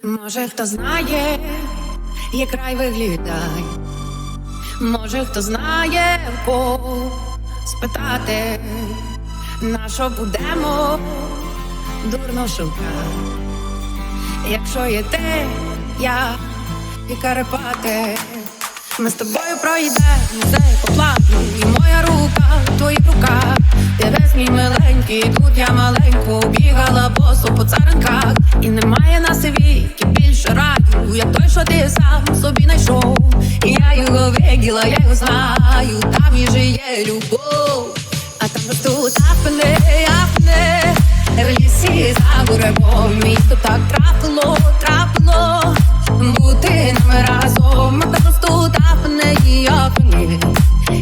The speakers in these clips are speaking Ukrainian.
Може, хто знає, як рай виглядає, може, хто знає, кого спитати, на що будемо дурно шукати, якщо є те, я і Карпати, ми з тобою пройдемо цей поплаву, і моя рука в твоїх руках, ти весь мій миленький, тут я маленьку бігала босу по царинках, і немає на світі що ти сам собі знайшов. Я його виділа, я його знаю, там і жиє любов, а там ростуть апни, апни, в лісі за буревом, і то так трапило, трапило, бути нами разом, а там ростуть апни і апни,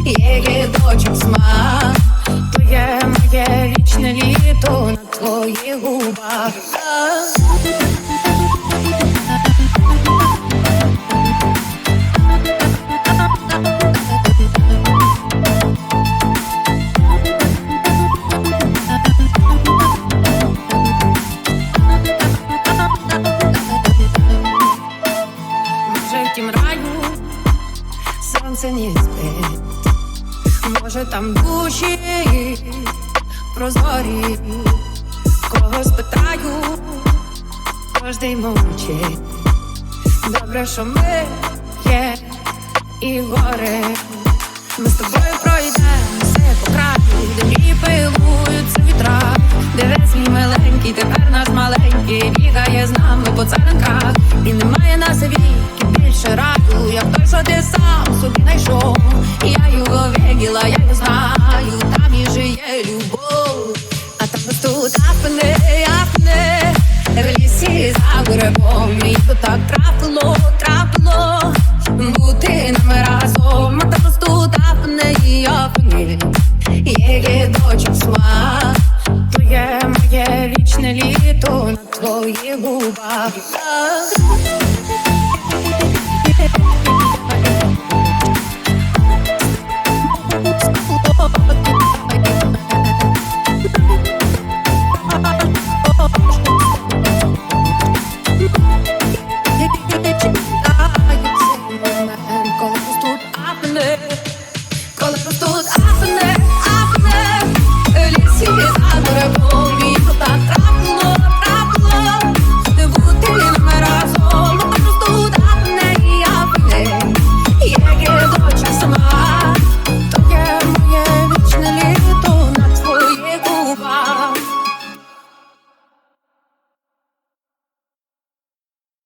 є дочок смак, твоє моє вічне літо на твоїх губах. Сонце не спить, може там душі прозорі, кого спитаю, кожний мовчить. Добре, що ми є і горе. Ми з тобою пройдемо все по краю, де мрії пилуються вітра, де весь мій миленький, тепер наш маленький. Бігає з нами по царинках, і немає на світі більше раю, як той, що ти сам собі знайшов. Я його виділа, я його знаю, там і жиє любов, а там ростуть апни, апни, в лісі за буревом, і то так трапило, трапило, бути нами разом, а там ростуть апни і апни, є дочок смак, твоє моє вічне літо на твоїх губах. Thank